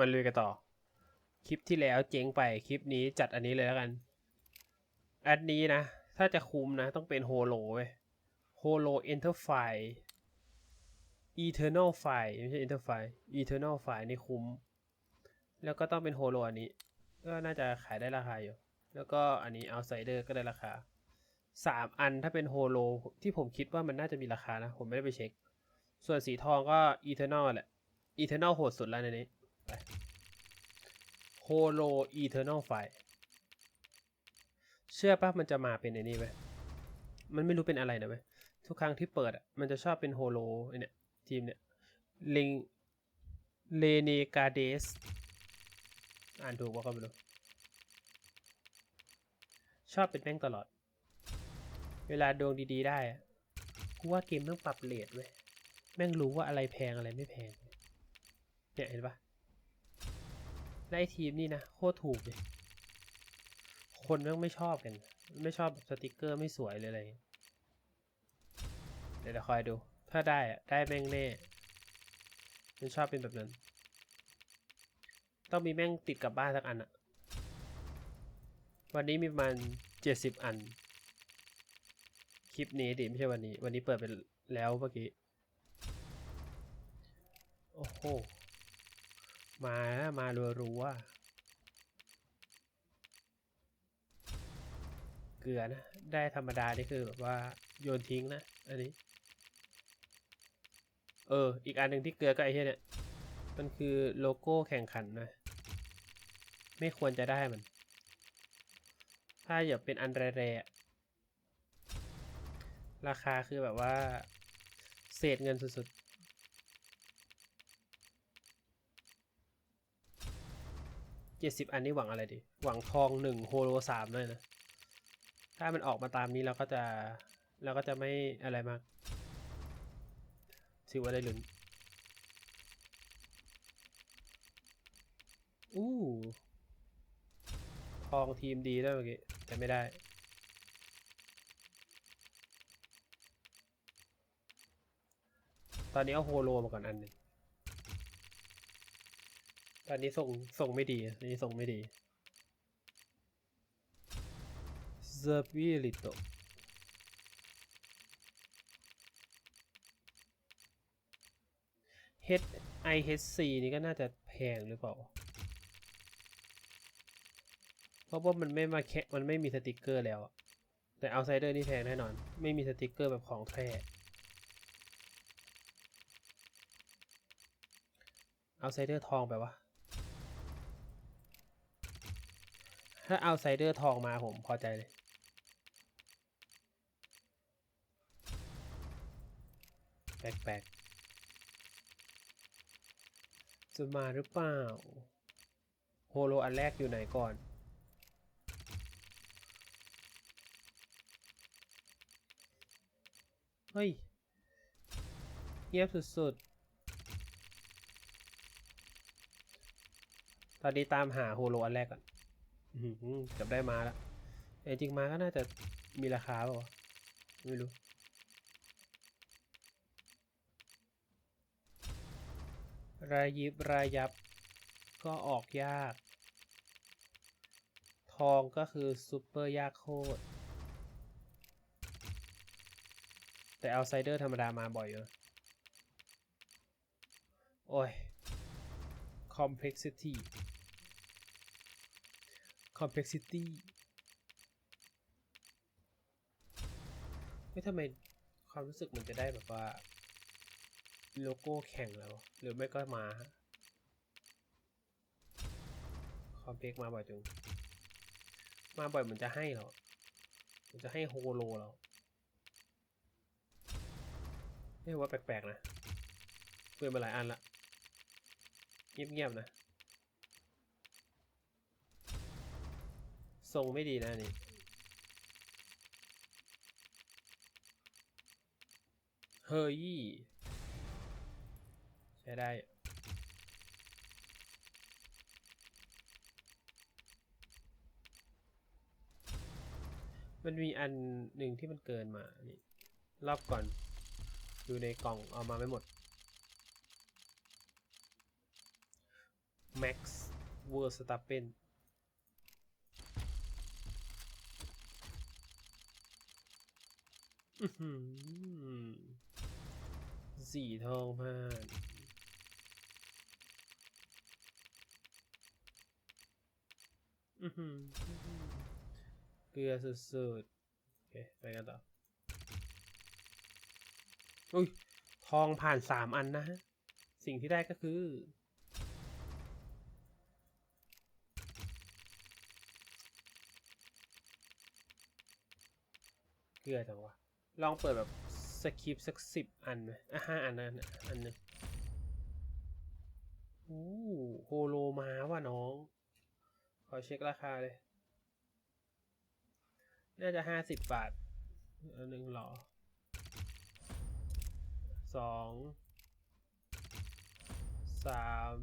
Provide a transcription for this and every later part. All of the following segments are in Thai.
มาลุยกันต่อ คลิปที่แล้วเจ๊งไปคลิปนี้จัดอันนี้เลยแล้วกัน อันนี้นะ ถ้าจะคุ้มนะต้องเป็นโฮโลเว้ยโฮโลเอนเตอร์ไฟ Eternal File ไม่ใช่ Enter File Eternal File นี่คุ้ม แล้วก็ต้องเป็นโฮโลอันนี้ ก็น่าจะขายได้ราคาอยู่ แล้วก็อันนี้ Outsider ก็ได้ราคาสามอันถ้าเป็นโฮโลที่ผมคิดว่ามันน่าจะมีราคานะ ผมไม่ได้ไปเช็ค ส่วนสีทองก็ Eternal แหละ Eternal โหดสุดแล้วในนี้ โฮโล Eternal File เชื่อปะมันจะมาเป็นไอ้นี่ไหมมันไม่รู้เป็นอะไรนะเว้ยทุกครั้งที่เปิดอะมันจะชอบเป็นโฮโลไอเนี่ยทีมเนี่ยลิงเลเนกาเดสอ่านถูกว่าก็ไม่รู้ชอบเป็นแม่งตลอด เวลาดวงดีๆได้กูว่าเกมต้องปรับเลทเว้ยแม่งรู้ว่าอะไรแพงอะไรไม่แพงเนี่ยเห็นปะและ ไอทีมนี่นะโคตรถูกเลย คนแม่งไม่ชอบกัน ไม่ชอบแบบสติกเกอร์ไม่สวยเลยอะไรเดี๋ยวเดี๋ยวคอยดู ถ้าได้อะได้แม่งแน่มันชอบเป็นแบบนั้น ต้องมีแม่งติดกลับบ้านสักอันอะวันนี้มีประมาณเจ็ดสิบอัน คลิปนี้ดิไม่ใช่วันนี้ วันนี้เปิดไปแล้วเมื่อกี้ โอ้โห มานะมารัวๆเกลือนะ ได้ธรรมดานี่คือแบบว่าโยนทิ้งนะ อันนี้ เออ อีกอันหนึ่งที่เกลือก็ไอ้เหี้ยเนี่ย มันคือโลโก้แข่งขันนะไม่ควรจะได้มัน ถ้าอย่าเป็นอันแรๆราคาคือแบบว่า เศษเงินสุดๆ เจ็ดสิบอันนี้หวังอะไรดี หวังทองหนึ่งโฮโลสามเลยนะ ถ้ามันออกมาตามนี้เราก็จะเราก็จะไม่อะไรมากถือว่าได้ลุ้นอู้ทองทีมดีด้วเมื่อกี้แต่ไม่ได้ตอนนี้เอาโฮโลมาก่อนอันหนึ่ง ตอนนี้ส่งส่งไม่ดีอันนี้ส่งไม่ดีเซอร์ปิลิโต H I H C นี่ก็น่าจะแพงหรือเปล่า เพราะว่ามันไม่มาแค่มันไม่มีสติกเกอร์แล้วแต่ Outsider นี่แพงแน่นอน ไม่มีสติกเกอร์แบบของแท้ Outsider ทองไปวะ ถ้า Outsider ทองมาผมพอใจเลย แปลกๆจะมาหรือเปล่า โฮโลอันแรกอยู่ไหนก่อน เฮ้ยเงียบสุดๆ ตอนนี้ตามหาโฮโลอันแรกก่อน อื้อหือเกือบได้มาแล้วแต่จริงมาก็น่าจะมีราคาเปล่าวะไม่รู้ รายยิบรายยับก็ออกยาก ทองก็คือซูเปอร์ยากโคตร แต่เอาไซเดอร์ธรรมดามาบ่อยอยู่นะโอ้ย complexity complexity ไม่ทำไมความรู้สึกมันจะได้แบบว่า โลโก้แข่งแล้ว หรือไม่ก็มาคอมเพล็กมาบ่อยจังมาบ่อยเหมือนจะให้เหรอมันจะให้โฮโลเราไม่ว่าแปลกๆนะเปิดมาหลายอันละเงียบๆนะ ทรงไม่ดีนะนี่เฮ้ยใช้ได้มันมีอันหนึ่งที่มันเกินมา นี่ รอบก่อนดูในกล่องเอามาไม่หมด Max Verstappen สีทองผ่านเกลือสุดๆ โอเค ไปกันต่ออุ้ย ทองผ่านสามอันนะฮะ สิ่งที่ได้ก็คือ เกลือจังวะ ลองเปิดแบบสคริปสักสิบอันไหมอะห้าอันนั้นอันหนึงโอ้โฮโลมาว่ะน้อง ขอเช็คราคาเลย น่าจะห้าสิบบาทอันหนึ่งหรอสองสาม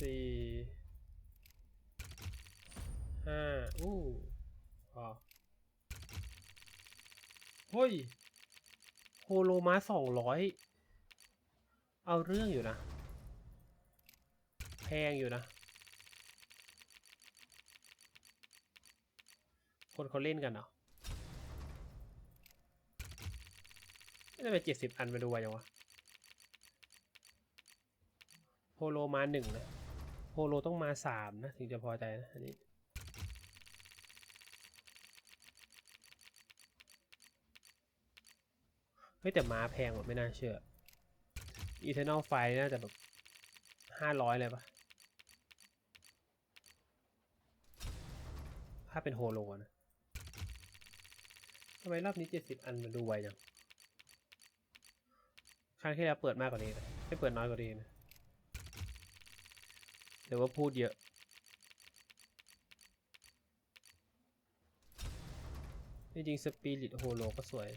สี่ห้าอู้พอ ฮ้ยโฮโลมาสองร้อยเอาเรื่องอยู่นะ แพงอยู่นะ คนเขาเล่นกันเหรอไม่ได้ไปเจ็ดสิบอันมาดูไวยังวะโฮโลมาหนึ่งนะโฮโลต้องมาสามนะ ถึงจะพอใจนะอันนี้ ฮ้ยแต่ม้าแพงว่าไม่น่าเชื่อ Eternal Fire น่าจะแบบห้าร้อยเลยปะถ้าเป็นโฮโลนะทำไมรอบนี้เจ็ดสิบอันมันดูไวจังครั้งที่แล้วเปิดมากกว่านี้นะไม่เปิดน้อยกว่านี้นะแต่ว่าพูดเยอะจริงๆสปิริตโฮโลก็สวย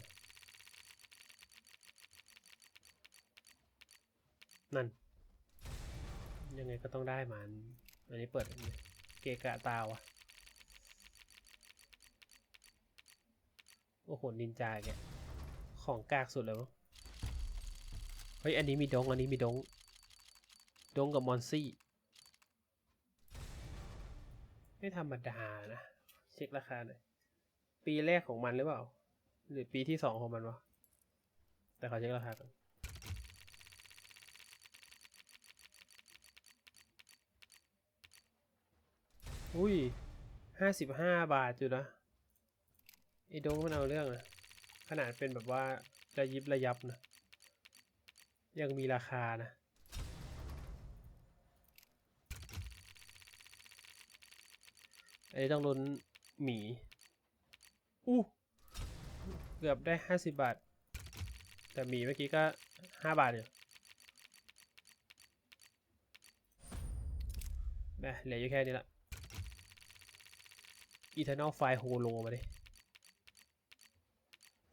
นั่น ยังไงก็ต้องได้มัน อันนี้เปิดอันนี้เกะกะตาวะโอ้โหนินจาแกของกากสุดเลยวะเฮ้ย อันนี้มีดง อันนี้มีดง ดงกับมอนซี่ ไม่ธรรมดานะ เช็คราคาหน่อยปีแรกของมันหรือเปล่า หรือปีที่สองของมันวะ แต่ขอเช็คราคาก่อน อุ้ยห้าสิบห้าบาทอยู่นะไอ้โดงมันเอาเรื่องนะขนาดเป็นแบบว่าระยิบระยับนะ ยังมีราคานะ อันนี้ต้องลุ้นหมี อู้เกือบได้ห้าสิบบาท แต่หมีเมื่อกี้ก็ห้าบาทอยู่แหมเหลืออยู่แค่นี้ละ Eternal Fire Holo มาดิ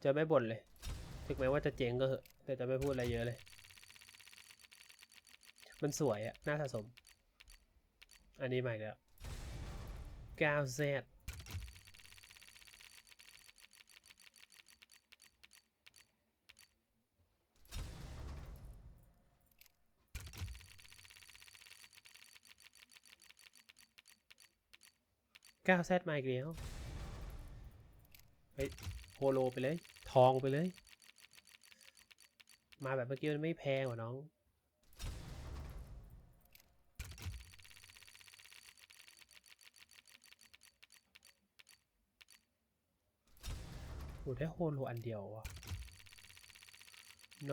จะไม่บ่นเลย ถึงแม้ว่าจะเจ๊งก็เหอะ แต่จะไม่พูดอะไรเยอะเลย มันสวยอะน่าสะสม อันนี้ใหม่แล้ว 9Z 9Z มาอีกแล้วเฮ้ยโฮโลไปเลย ทองไปเลย มาแบบเมื่อกี้มันไม่แพงว่าน้อง โหได้โฮโลอันเดียววะ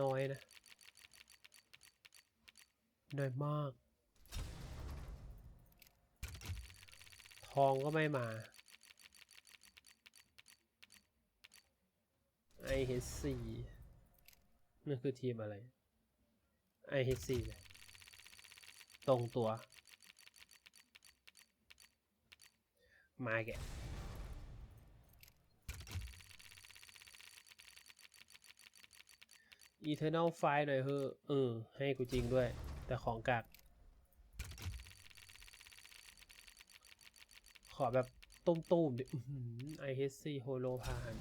น้อยนะ น้อยมาก องก็ไม่มา IHC นั่นคือทีมอะไร IHC เลยตรงตัว มาแกะ Eternal Fire หน่อยเฮ้อเออ ให้กูจริงด้วย แต่ของกาก ขอแบบตุ้มๆดิอื้อหือ IHC Holo ผ่าน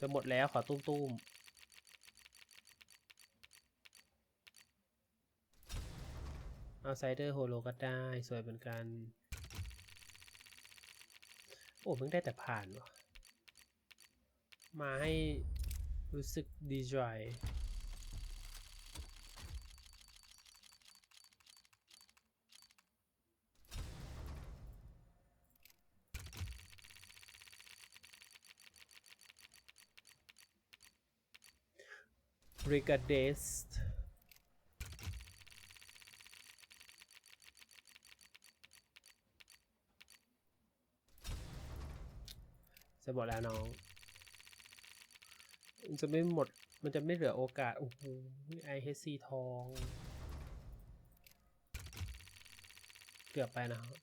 จะหมดแล้วขอตุ้มๆเอาไซเดอร์โฮโลก็ได้ สวยเหมือนกัน โอ้มึงได้แต่ผ่านวะมาให้รู้สึกดีใจ Regardless จะหมดแล้วน้อง มันจะไม่หมด มันจะไม่เหลือโอกาส โอ้โหไอเฮซีทอง เกือบไปนะครับ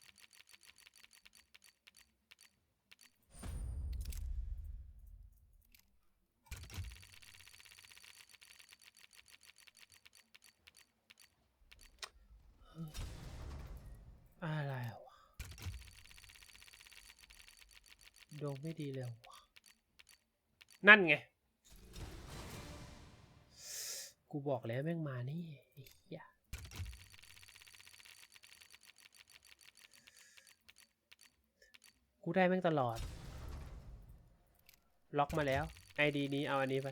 อะไรวะ ดวงไม่ดีเลยวะนั่นไง กูบอกแล้วแม่งมานี่ไอ้เหี้ยกูได้แม่งตลอด ล็อกมาแล้ว ไอดีนี้เอาอันนี้ไป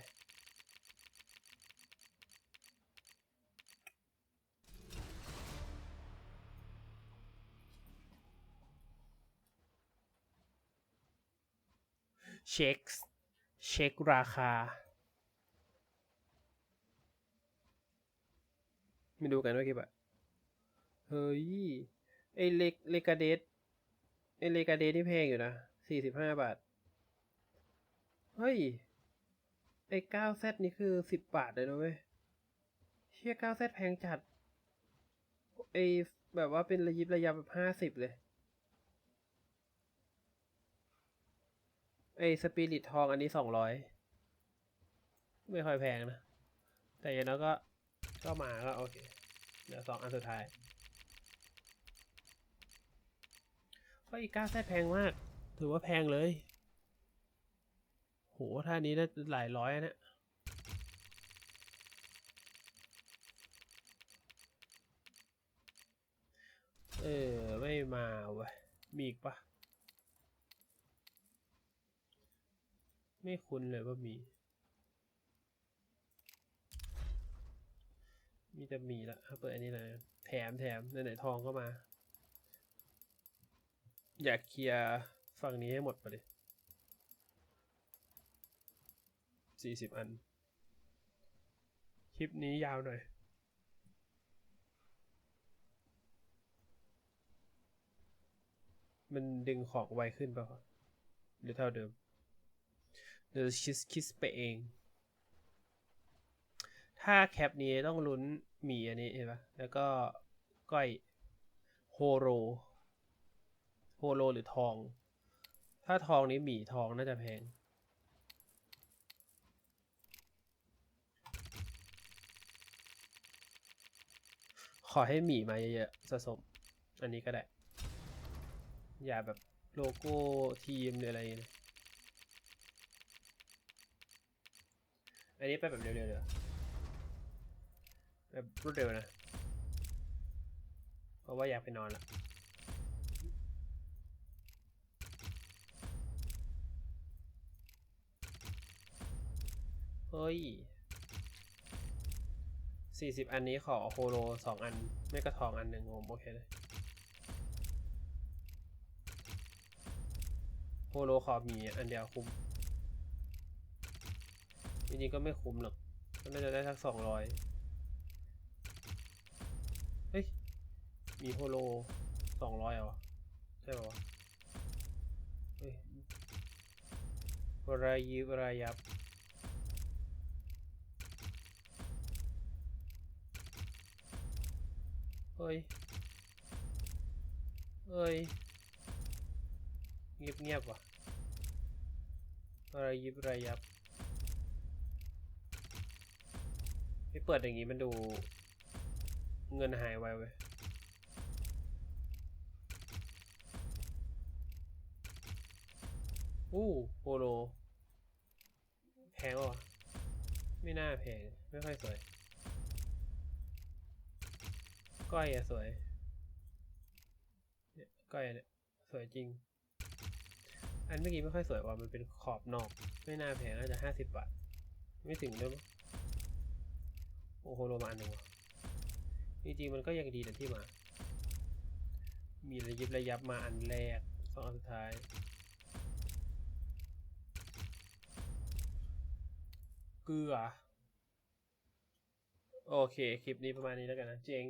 เช็ค เช็คราคา ไม่ดูกันว่ากี่บาทเฮ้ยไอเลกเลกาเดสไอเลกาเดสนี่แพงอยู่นะสี่สิบห้าบาท เฮ้ย ไอเก้าเซตนี่คือสิบบาทเลยนะเว้ยเชี่ยเก้าเซตแพงจัด ไอแบบว่าเป็นระยิบระยับแบบห้าสิบเลย ไอสปิริตทองอันนี้สองร้อยไม่ค่อยแพงนะ แต่อย่างน้อยก็ก็มาก็โอเค เดี๋ยวสองอันสุดท้ายก็อีก้าแซดแพงมาก ถือว่าแพงเลย โหท่านี้น่าหลายร้อยนะเออ ไม่มาเว้ยมีอีกปะ ไม่คุ้นเลยว่ามี มีแต่มีละถ้าเปิดอันนี้เลยแถมแถมไหนๆทองก็มา อยากเคลียร์ฝั่งนี้ให้หมดไปดิสี่สิบอัน คลิปนี้ยาวหน่อยมันดึงของไวขึ้นเปล่าหรือเท่าเดิม เดี๋ยวคิสคิสไปเอง ถ้าแคปนี้ต้องลุ้นหมีอันนี้เห็นปะแล้วก็ก้อยโฮโรโฮโลหรือทอง ถ้าทองนี้หมีทองน่าจะแพงขอให้หมีมาเยอะๆสะสม อันนี้ก็ได้ อย่าแบบโลโก้ทีมหรืออะไรเงี้ย อันนี้ไปแบบเร็วๆเลยแบบรวดเร็วนะ เพราะว่าอยากไปนอนละเฮ้ยสี่สิบอันนี้ขอโฮโลสองอัน ไม่กระทองอันหนึ่งผมโอเคเลยโฮโลขอมีอันเดียวคุ้ม จริงๆก็ไม่คุ้มหรอกก็น่าจะได้สักสองร้อยเฮ้ย มีโฮโลสองร้อยเหรอ ใช่ป่าวะเฮ้ยวรายิวรายับเฮ้ย เฮ้ย เงียบเงียบว่ะวรยิบไรยับ ไม่เปิดอย่างงี้มันดูเงินหายไวเว้ยอู้โปโลแพงวะไม่น่าแพง ไม่ค่อยสวย ก้อยอะสวยเนี่ยก้อยเนี่ยสวยจริง อันเมื่อกี้ไม่ค่อยสวยว่ะมันเป็นขอบนอก ไม่น่าแพงน่าจะห้าสิบบาท ไม่ถึงด้วยมั้ง อ้โหโลมาอันหนึ่งจริงๆมันก็ยังดีแต่ที่มา มีระยิบระยับมาอันแรกสองอันสุดท้ายเกลือโอเค คลิปนี้ประมาณนี้แล้วกันนะ เจ๊ง